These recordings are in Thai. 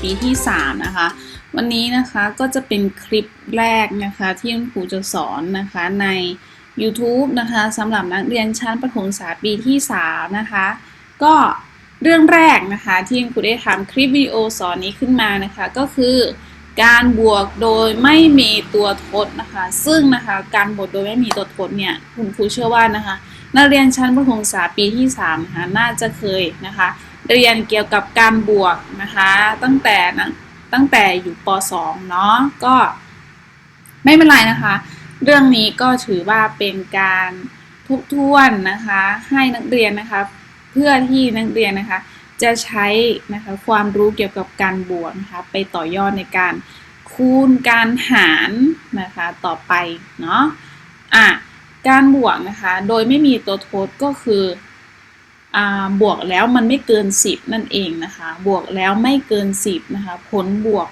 ปีที่ 3 นะคะ วันนี้นะคะก็จะเป็นคลิปแรกนะคะที่คุณครูจะสอนนะคะใน YouTube นะคะสำหรับนักเรียนชั้นประถมศึกษาปีที่ 3 นะคะ ก็เรื่องแรกนะคะที่คุณครูได้ทำคลิปวิดีโอสอนนี้ขึ้นมานะคะก็คือการบวกโดยไม่มีตัวทดนะคะ ซึ่งนะคะการบวกโดยไม่มีตัวทดเนี่ยคุณครูเชื่อว่านะคะ นักเรียนชั้นประถมศึกษาปีที่3นะคะน่าจะเคยนะคะ เรียนเกี่ยวกับการบวกนะคะ ตั้งแต่นะตั้งแต่อยู่ป .2 เนาะก็ไม่เป็นไรนะคะ เรื่องนี้ก็ถือว่าเป็นการทบทวนนะคะ ให้นักเรียนนะคะ เพื่อที่นักเรียนนะคะ จะใช้นะคะความรู้เกี่ยวกับการบวกนะคะ ไปต่อยอดในการคูณการหารนะคะต่อไปเนาะอะการบวกนะคะ โดยไม่มีตัวทดก็คือ บวกแล้วมันไม่เกิน 10 นั่นเองนะคะ บวกแล้วไม่เกิน 10นะคะ ผลบวก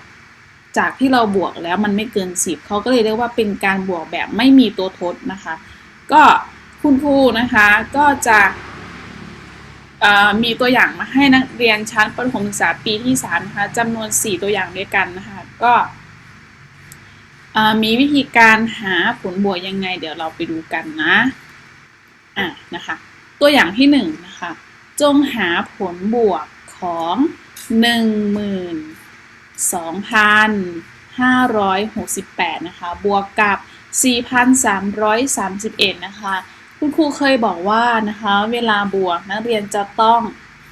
จากที่เราบวกแล้วมันไม่เกิน 10เขาก็เลยเรียกว่าเป็นการบวกแบบไม่มีตัวทดนะคะ ก็คุณครูนะคะก็จะมีตัวอย่างมาให้นักเรียนชั้นประถมศึกษาปีที่3นะคะจำนวน 4 ตัวอย่างด้วยกันนะคะ ก็มีวิธีการหาผลบวกยังไง เดี๋ยวเราไปดูกันนะอะนะคะ ตัวอย่างที่1นนะคะ จงหาผลบวกของ 12,568 นะคะ บวกกับ 4,331 นะคะ คุณครูเคยบอกว่านะคะ เวลาบวกนักเรียนจะต้อง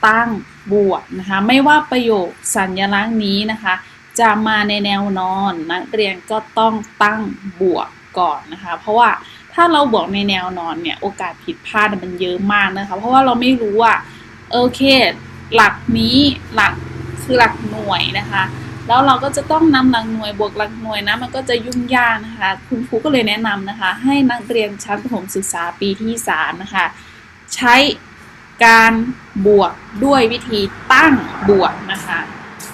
ตั้งบวกนะคะ ไม่ว่าประโยคสัญลักษณ์นี้นะคะ จะมาในแนวนอนนักเรียนก็ต้องตั้งบวกก่อนนะคะ เพราะว่า ถ้าเราบวกในแนวนอนเนี่ย โอกาสผิดพลาดมันเยอะมากนะคะ เพราะว่าเราไม่รู้ว่าโอเค หลักนี้หลักคือหลักหน่วยนะคะ แล้วเราก็จะต้องนำหลักหน่วยบวกหลักหน่วยนะมันก็จะยุ่งยากนะคะ คุณครูก็เลยแนะนำนะคะ ให้นักเรียนชั้นประถมศึกษาปีที่3นะคะ ใช้การบวกด้วยวิธีตั้งบวกนะคะ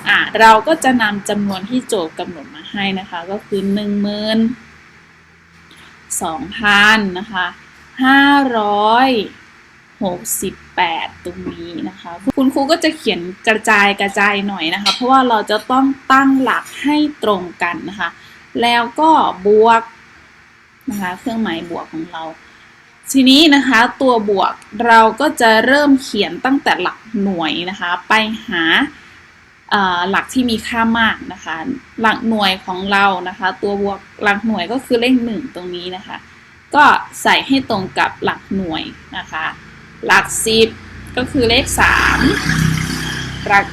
อ่าเราก็จะนำจำนวนที่โจทย์กำหนดมาให้นะคะ ก็คือ 1 0 0 0 0 2,000นะคะ568 ตรงนี้นะคะ คุณครูก็จะเขียนกระจายกระจายหน่อยนะคะ เพราะว่าเราจะต้องตั้งหลักให้ตรงกันนะคะ แล้วก็บวกนะคะเครื่องหมายบวกของเรา ทีนี้นะคะตัวบวกเราก็จะเริ่มเขียนตั้งแต่หลักหน่วยนะคะ ไปหา หลักที่มีค่ามากนะคะ หลักหน่วยของเรานะคะ ตัวบวกหลักหน่วยก็คือเลขหนึ่งตรงนี้นะคะ ก็ใส่ให้ตรงกับหลักหน่วยนะคะ หลักสิบก็คือเลขสามหลัก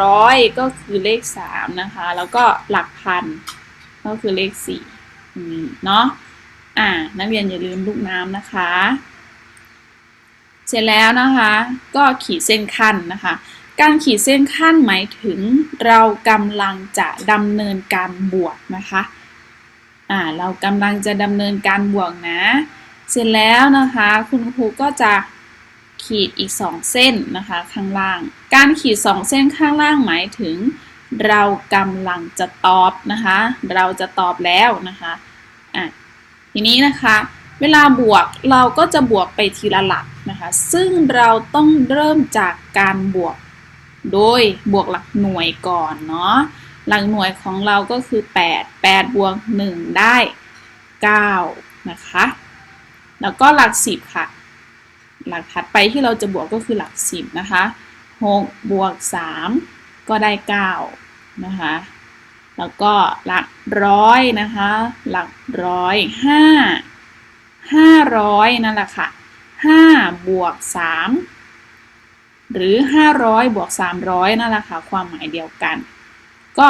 ร้อยก็คือเลขสามนะคะ แล้วก็หลักพันก็คือเลขสี่เนาะอ่านักเรียนอย่าลืมลูกน้ำนะคะ เสร็จแล้วนะคะ ก็ขีดเส้นขั้นนะคะ การขีดเส้นขั้นหมายถึงเรากำลังจะดำเนินการบวกนะคะ อ่า เรากำลังจะดำเนินการบวกนะ เสร็จแล้วนะคะ คุณครูก็จะขีดอีก 2 เส้นนะคะข้างล่าง การขีด 2 เส้นข้างล่างหมายถึง เรากำลังจะตอบนะคะ เราจะตอบแล้วนะคะอะทีนี้นะคะ เวลาบวกเราก็จะบวกไปทีละหลักนะคะ ซึ่งเราต้องเริ่มจากการบวก โดยบวกหลักหน่วยก่อนเนาะหลักหน่วยของเราก็คือ 8 8บวก1ได้ 9 นะคะ แล้วก็หลัก 10 ค่ะ หลักถัดไปที่เราจะบวกก็คือหลัก 10 นะคะ 6 บวก 3 ก็ได้ 9 นะคะ แล้วก็หลักร้อยนะคะ หลักร้อยห้าห้าร้อยนั่นแหละค่ะห้าบวกสาม หรือ 500 บวก 300 นั่นแหละค่ะ ความหมายเดียวกัน ก็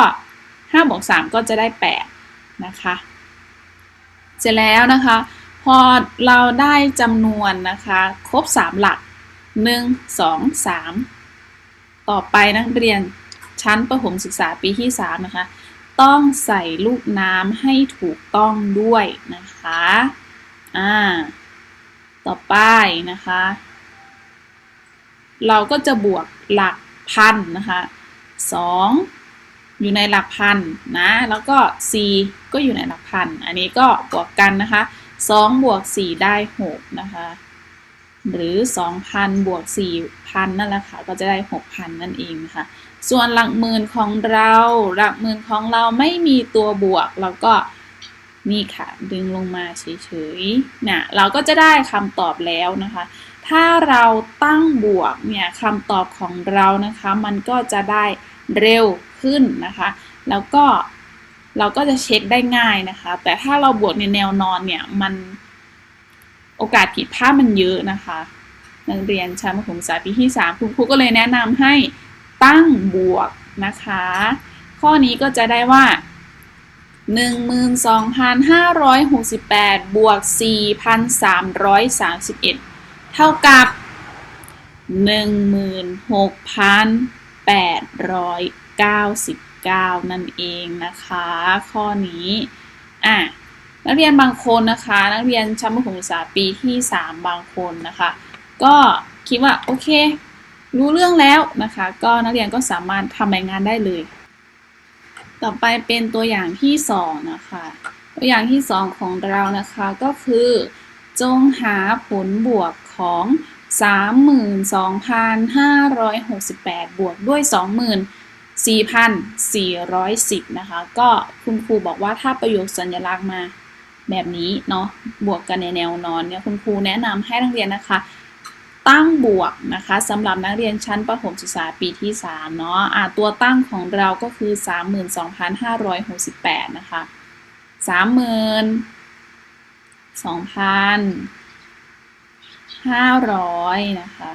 5บวก3ก็จะได้ 8 นะคะ เสร็จแล้วนะคะ พอเราได้จำนวนนะคะ ครบ 3 หลัก 1 2 3 ต่อไปนักเรียนชั้นประถมศึกษาปีที่ 3 นะคะ ต้องใส่ลูกน้ำให้ถูกต้องด้วยนะคะ อ่า ต่อไปนะคะ เราก็จะบวกหลักพันนะคะสองอยู่ในหลักพันนะ แล้วก็4ก็อยู่ในหลักพัน อันนี้ก็บวกกันนะคะ2บวก4ได้6นะคะ หรือ2,000บวก4,000นั่นแหละค่ะ ก็จะได้6,000นั่นเองนะคะ ส่วนหลักหมื่นของเรา หลักหมื่นของเราไม่มีตัวบวกเราก็นี่ค่ะ ดึงลงมาเฉยๆเนี่ยเราก็จะได้คำตอบแล้วนะคะ ถ้าเราตั้งบวกเนี่ยคำตอบของเรานะคะ มันก็จะได้เร็วขึ้นนะคะ แล้วก็เราก็จะเช็คได้ง่ายนะคะ แต่ถ้าเราบวกในแนวนอนเนี่ยมันโอกาสผิดพลาดมันเยอะนะคะนักเรียนชั้นประถมศึกษาปีที่ 3 คุณครูก็เลยแนะนำให้ตั้งบวกนะคะ ข้อนี้ก็จะได้ว่า 12,568 บวก 4,331 เท่ากับ 16,899 นั่นเองนะคะ ข้อนี้อะนักเรียนบางคนนะคะ นักเรียนชั้นประถมศึกษาปีที่ 3 บางคนนะคะ ก็คิดว่าโอเค รู้เรื่องแล้วนะคะ ก็นักเรียนก็สามารถทำรายงานได้เลย ต่อไปเป็นตัวอย่างที่ 2 นะคะ ตัวอย่างที่ 2 ของเรานะคะก็คือ จงหาผลบวก ของ 32,568 บวกด้วย 24,410 นะคะ ก็คุณครูบอกว่าถ้าประโยคสัญลักษณ์มาแบบนี้เนาะบวกกันในแนวนอนเนี่ยคุณครูแนะนำให้นักเรียนนะคะ ตั้งบวกนะคะสำหรับนักเรียนชั้นประถมศึกษาปีที่ 3 เนาะะตัวตั้งของเราก็คือ 32,568 นะคะ32,000 ห้าร้อยนะคะ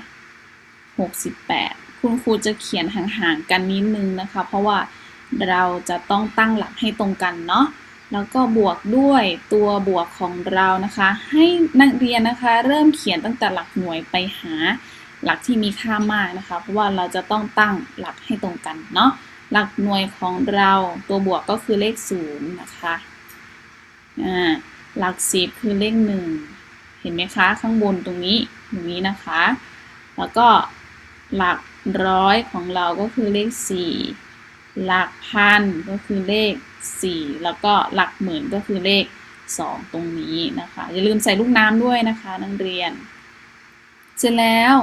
หกสิบแปดคุณครูจะเขียนห่างๆกันนิดนึงนะคะ เพราะว่าเราจะต้องตั้งหลักให้ตรงกันเนาะแล้วก็บวกด้วยตัวบวกของเรานะคะ ให้นักเรียนนะคะ เริ่มเขียนตั้งแต่หลักหน่วยไปหาหลักที่มีค่ามากนะคะ เพราะว่าเราจะต้องตั้งหลักให้ตรงกันเนาะหลักหน่วยของเราตัวบวกก็คือเลขศูนย์นะคะอ่าหลักสิบคือเลขหนึ่ง เห็นไหมคะ ข้างบนตรงนี้ตรงนี้นะคะ แล้วก็หลักร้อยของเราก็คือเลข 4 หลักพันก็คือเลข 4 แล้วก็หลักหมื่นก็คือเลข 2 ตรงนี้นะคะ อย่าลืมใส่ลูกน้ำด้วยนะคะนักเรียน เสร็จแล้ว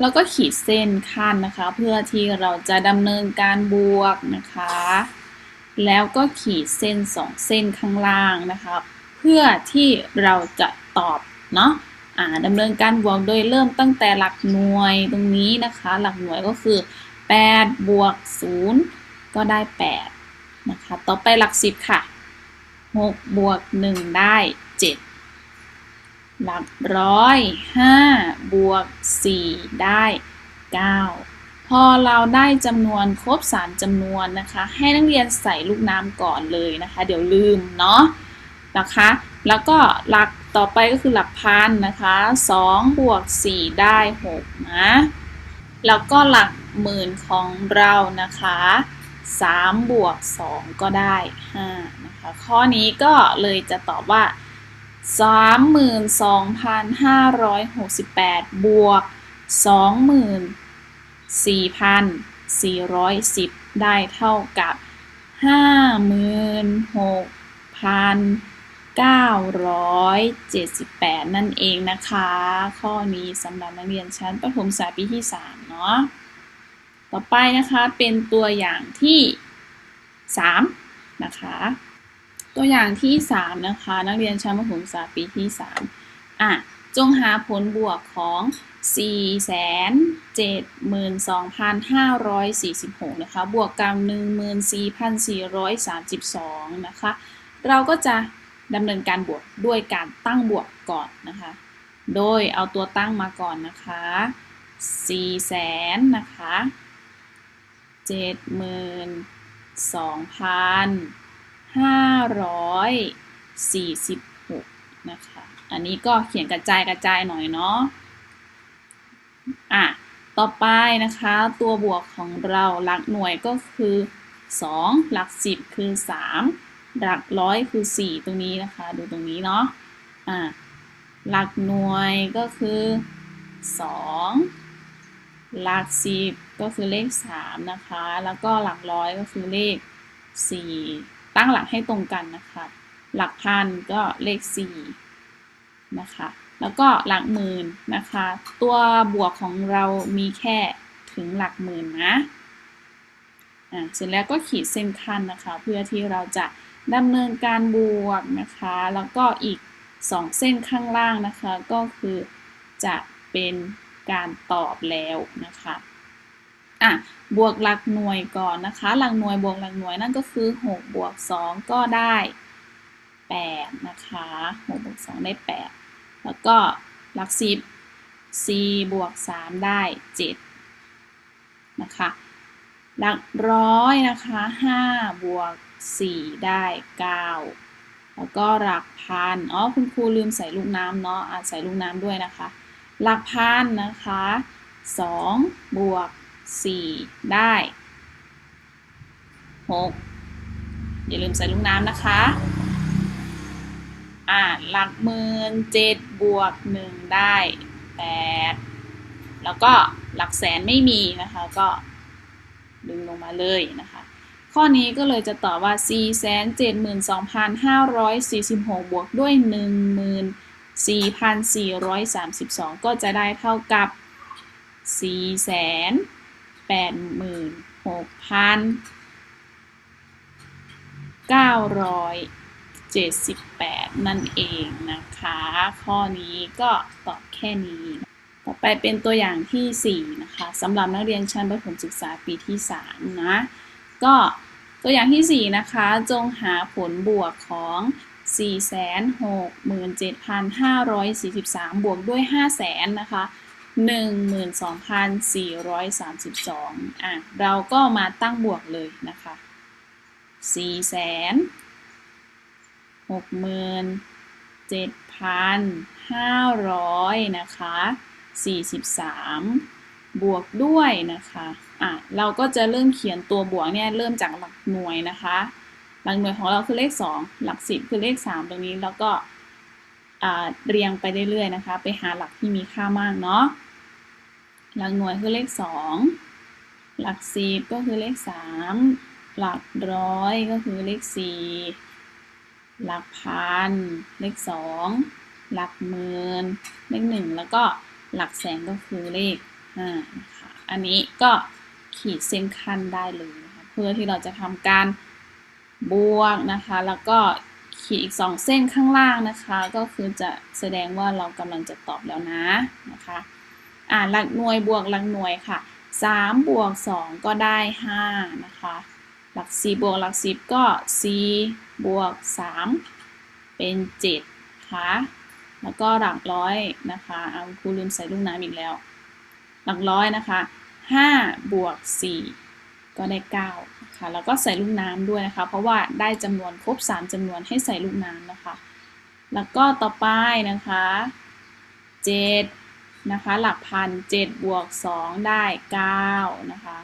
เราก็ขีดเส้นขั้นนะคะ เพื่อที่เราจะดำเนินการบวกนะคะ แล้วก็ขีดเส้น 2 เส้นข้างล่างนะคะ พื่อที่เราจะตอบเนาะดำเนินการบวกโดยเริ่มตั้งแต่หลักหน่วยตรงนี้นะคะ หลักหน่วยก็คือ 8 บวก 0 ก็ได้ 8 นะคะ ต่อไปหลัก 10 ค่ะ 6 บวก 1 ได้ 7 หลักร้อย 5 บวก 4 ได้ 9 พอเราได้จำนวนครบ 3จำนวนนะคะ ให้นักเรียนใส่ลูกน้ำก่อนเลยนะคะ เดี๋ยวลืมเนาะ นะคะ แล้วก็หลักต่อไปก็คือหลักพันนะคะ2บวก4ได้6นะแล้วก็หลักหมื่นของเรานะคะ3บวก2ก็ได้5นะคะข้อนี้ก็เลยจะตอบว่า 32,568 บวก 24,410 ได้เท่ากับ 56,000 978 นั่นเองนะคะ ข้อนี้สำหรับนักเรียนชั้นประถมศึกษาปีที่ 3 เนาะ ต่อไปนะคะเป็นตัวอย่างที่ 3 นะคะ ตัวอย่างที่ 3 นะคะ นักเรียนชั้นประถมศึกษาปีที่ 3 อะ จงหาผลบวกของ 472,546 นะคะ บวกกับ 14,432 นะคะ เราก็จะ ดำเนินการบวกด้วยการตั้งบวกก่อนนะคะ โดยเอาตัวตั้งมาก่อนนะคะ4แสนนะคะ72,546นะคะ อันนี้ก็เขียนกระจายกระจายหน่อยเนาะ อะ ต่อไปนะคะ ตัวบวกของเราหลักหน่วยก็คือ 2 หลัก 10 คือ 3 หลักร้อยคือ 4 ตรงนี้นะคะ ดูตรงนี้เนาะอ่าหลักหน่วยก็คือ 2 หลัก 10 ก็คือเลข 3 นะคะ แล้วก็หลักร้อยก็คือเลข 4 ตั้งหลักให้ตรงกันนะคะ หลักพันก็เลข 4 นะคะ แล้วก็หลักหมื่นนะคะ ตัวบวกของเรามีแค่ถึงหลักหมื่นนะอะเสร็จแล้วก็ขีดเส้นขั้นนะคะ เพื่อที่เราจะ ดำเนินการบวกนะคะ แล้วก็อีก 2 เส้นข้างล่างนะคะ ก็คือจะเป็นการตอบแล้วนะคะอะบวกหลักหน่วยก่อนนะคะ หลักหน่วยบวกหลักหน่วยนั่นก็คือ6บวก2ก็ได้8นะคะ6บวก2ได้ 8 แล้วก็หลัก 10 4บวก3ได้7นะคะหลักร้อยนะคะ5บวก 4 ได้ 9 แล้วก็หลักพัน อ๋อ คุณครูลืมใส่ลูกน้ำเนาะใส่ลูกน้ำด้วยนะคะ หลักพันนะคะ 2 บวก 4 ได้ 6 อย่าลืมใส่ลูกน้ำนะคะ อ่า หลักหมื่นเจ็ดบวก 1 ได้ 8 แล้วก็หลักแสนไม่มีนะคะ ก็ดึงลงมาเลยนะคะ ข้อนี้ก็เลยจะตอบว่า 472,546 บวกด้วย 14,432 ก็จะได้เท่ากับ 486,978 นั่นเองนะคะ ข้อนี้ก็ตอบแค่นี้ ต่อไปเป็นตัวอย่างที่ 4 นะคะสำหรับนักเรียนชั้นประถมศึกษาปีที่ 3 นะก็ ตัวอย่างที่ 4 นะคะ จงหาผลบวกของ 467,543 บวกด้วย 500,000 นะคะ 12,432 อะ เราก็มาตั้งบวกเลยนะคะ 4 0 0 0 67,500 นะคะ 43 บวกด้วยนะคะ อะเราก็จะเริ่มเขียนตัวบวกเนี่ยเริ่มจากหลักหน่วยนะคะ หลักหน่วยของเราคือเลข 2 หลัก 10 คือเลข 3 ตรงนี้แล้วก็เรียงไปเรื่อยๆนะคะ ไปหาหลักที่มีค่ามากเนาะหลักหน่วยคือเลข 2 หลัก 10 ก็คือเลข 3 หลักร้อยก็คือเลข 4 หลักพันเลข 2 หลักหมื่นเลข 1 แล้วก็หลักแสนก็คือเลข5นะคะอันนี้ก็ ขีดเส้นขั้นได้เลยนะคะเพื่อที่เราจะทำการบวกนะคะ แล้วก็ขีดอีก 2 เส้นข้างล่างนะคะ ก็คือจะแสดงว่าเรากำลังจะตอบแล้วนะนะคะอ่าหลักหน่วยบวกหลักหน่วยค่ะ3บวก2ก็ได้5นะคะหลัก4บวกหลัก 10 ก็4บวก 3 เป็น7ค่ะแล้วก็หลักร้อยนะคะเอาครูลืมใส่ลูกน้ำอีกแล้ว หลักร้อยนะคะ 5 บวก 4 ก็ได้ 9 นะคะ แล้วก็ใส่ลูกน้ำด้วยนะคะ เพราะว่าได้จำนวนครบ 3จำนวนให้ใส่ลูกน้ำนะคะ แล้วก็ต่อไปนะคะ 7 นะคะ หลักพัน 7 บวก 2 ได้ 9 นะคะ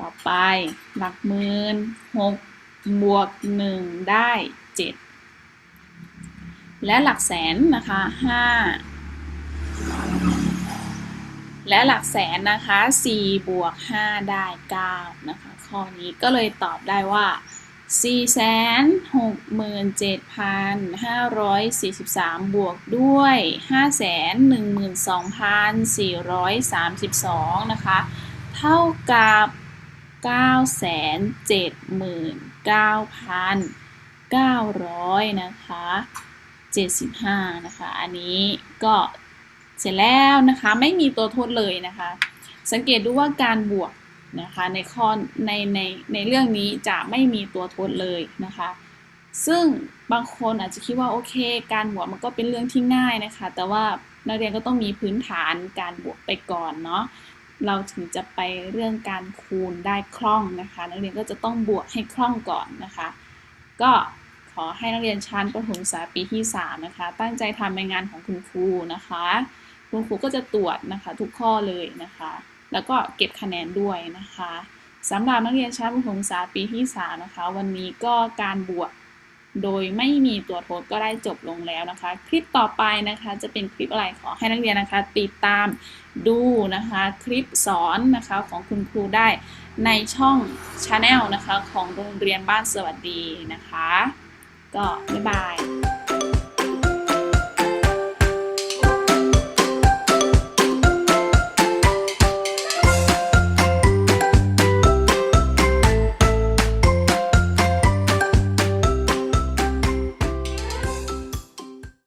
ต่อไปหลักหมื่น6บวก 1 ได้ 7 และหลักแสนนะคะ 5 และหลักแสนนะคะ 4 บวก 5 ได้ 9 นะคะ ข้อนี้ก็เลยตอบได้ว่า 467,543 บวกด้วย 512,432 นะคะ เท่ากับ 979,900 นะคะ 75 นะคะ อันนี้ก็ เสร็จแล้วนะคะไม่มีตัวทดเลยนะคะ สังเกตดูว่าการบวกนะคะในข้อในในในเรื่องนี้จะไม่มีตัวทดเลยนะคะ ซึ่งบางคนอาจจะคิดว่าโอเค การบวกมันก็เป็นเรื่องที่ง่ายนะคะ แต่ว่านักเรียนก็ต้องมีพื้นฐานการบวกไปก่อนเนาะเราถึงจะไปเรื่องการคูณได้คล่องนะคะ นักเรียนก็จะต้องบวกให้คล่องก่อนนะคะ ก็ขอให้นักเรียนชั้นประถมศึกษาปีที่ 3 นะคะ ตั้งใจทำในงานของคุณครูนะคะ คุณครูก็จะตรวจนะคะทุกข้อเลยนะคะ แล้วก็เก็บคะแนนด้วยนะคะสำหรับนักเรียนชั้นประถมศึกษาปีที่3นะคะ วันนี้ก็การบวกโดยไม่มีตัวทดก็ได้จบลงแล้วนะคะ คลิปต่อไปนะคะจะเป็นคลิปอะไรขอให้นักเรียนนะคะติดตามดูนะคะคลิปสอนนะคะของคุณครูได้ในช่องชาแนลนะคะของโรงเรียนบ้านสวัสดีนะคะ ก็บ๊ายบาย